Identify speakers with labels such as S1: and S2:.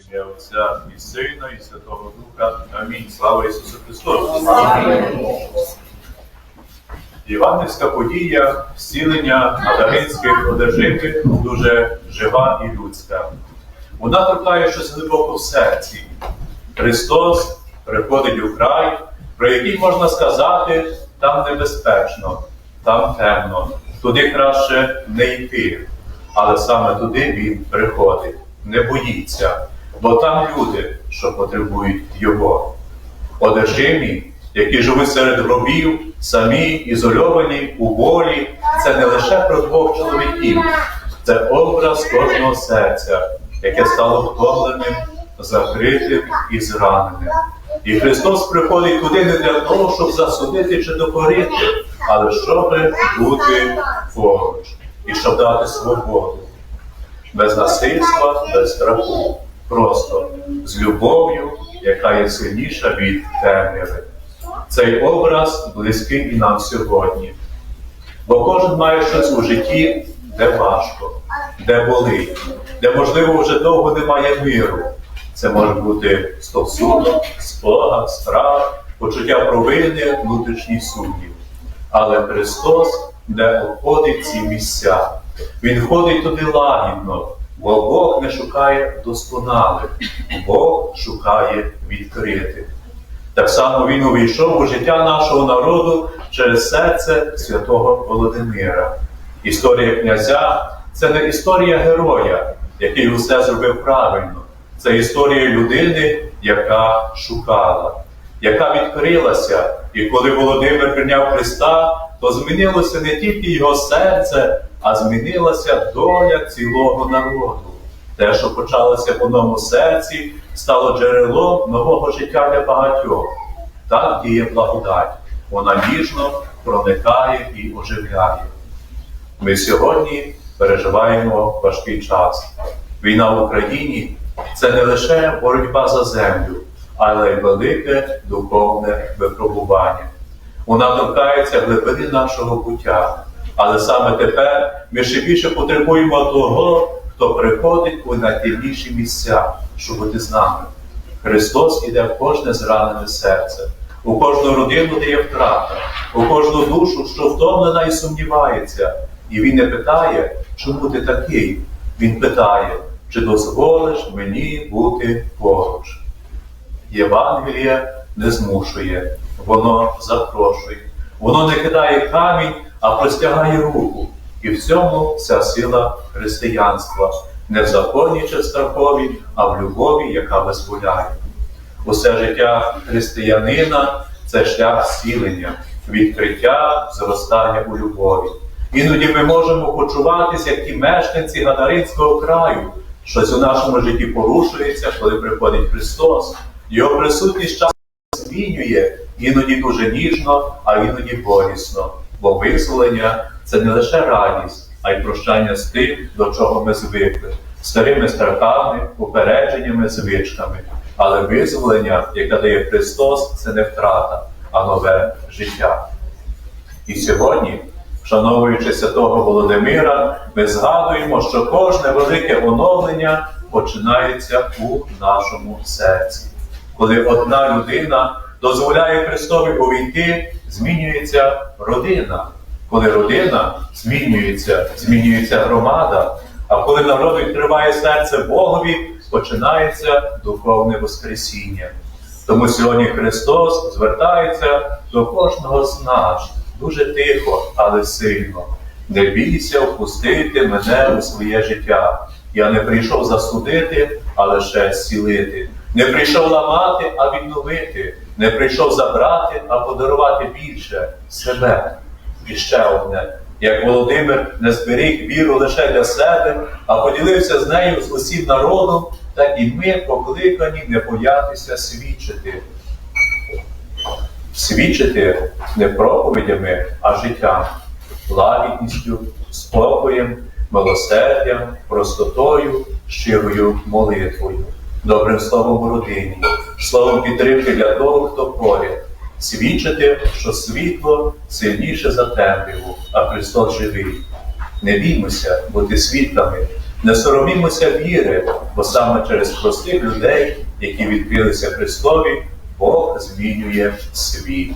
S1: Ім'я Отця і Сина, і Святого Духа. Амінь. Слава Ісусу Христу! Іванівська подія зцілення материнських одержимих дуже жива і людська. Вона торкає щось глибоко в серці. Христос приходить у край, про який можна сказати, там небезпечно, там темно, туди краще не йти. Але саме туди він приходить, не боїться, бо там люди, що потребують його. Одержимі, які живуть серед гробів, самі ізольовані у болі, це не лише про двох чоловіків, це образ кожного серця, яке стало втомленим, закритим і зраненим. І Христос приходить туди не для того, щоб засудити чи докорити, але щоб бути поруч і щоб дати свободу. Без насильства, без страху. Просто з любов'ю, яка є сильніша від темряви. Цей образ близький і нам сьогодні. Бо кожен має щось у житті, де важко, де болить, де, можливо, вже довго немає миру. Це може бути стосунок, спогад, страх, почуття провини, внутрішній сумнів. Але Христос не обходить ці місця. Він ходить туди лагідно, бо Бог не шукає досконалих, Бог шукає відкритих. Так само він увійшов у життя нашого народу через серце святого Володимира. Історія князя це не історія героя, який усе зробив правильно. Це історія людини, яка шукала, яка відкрилася. І коли Володимир прийняв Христа, то змінилося не тільки його серце, а змінилася доля цілого народу. Те, що почалося в одному серці, стало джерелом нового життя для багатьох. Так діє благодать. Вона ніжно проникає і оживляє. Ми сьогодні переживаємо важкий час. Війна в Україні це не лише боротьба за землю, але й велике духовне випробування. Вона торкається глибини нашого буття. Але саме тепер ми ще більше потребуємо того, хто приходить у найтемніші місця, щоб бути з нами. Христос іде в кожне зранене серце, у кожну родину, де є втрата, у кожну душу, що втомлена і сумнівається. І Він не питає, чому ти такий. Він питає, чи дозволиш мені бути поруч. Євангеліє не змушує, воно запрошує, воно не кидає камінь, а простягає руку. І в цьому вся сила християнства, не в законі чи страхові, а в любові, яка визволяє. Усе життя християнина це шлях зцілення, відкриття, зростання у любові. Іноді ми можемо почуватися, як ті мешканці Гадаринського краю. Щось у нашому житті порушується, коли приходить Христос. Його присутність змінює, іноді дуже ніжно, а іноді болісно. Бо визволення це не лише радість, а й прощання з тим, до чого ми звикли, старими страхами, попередженнями, звичками. Але визволення, яке дає Христос, це не втрата, а нове життя. І сьогодні, вшановуючи святого Володимира, ми згадуємо, що кожне велике оновлення починається у нашому серці. Коли одна людина дозволяє Христові увійти, змінюється родина. Коли родина змінюється, змінюється громада. А коли народ відкриває серце Богові, починається духовне Воскресіння. Тому сьогодні Христос звертається до кожного з нас дуже тихо, але сильно. Не бійся впустити мене у своє життя. Я не прийшов засудити, а лише зцілити. Не прийшов ламати, а відновити. Не прийшов забрати, а подарувати більше себе. І ще одне. Як Володимир не зберіг віру лише для себе, а поділився з нею з усім народом, так і ми покликані не боятися свідчити. Свідчити не проповідями, а життям, лагідністю, спокоєм, милосердям, простотою, щирою молитвою, добрим словом у родині, словом підтримки для того, хто поряд, свідчити, що світло сильніше за темряву, а Христос живий. Не біймося бути світлами, Не соромімося віри, бо саме через простих людей, які відкрилися Христові, Бог змінює світ.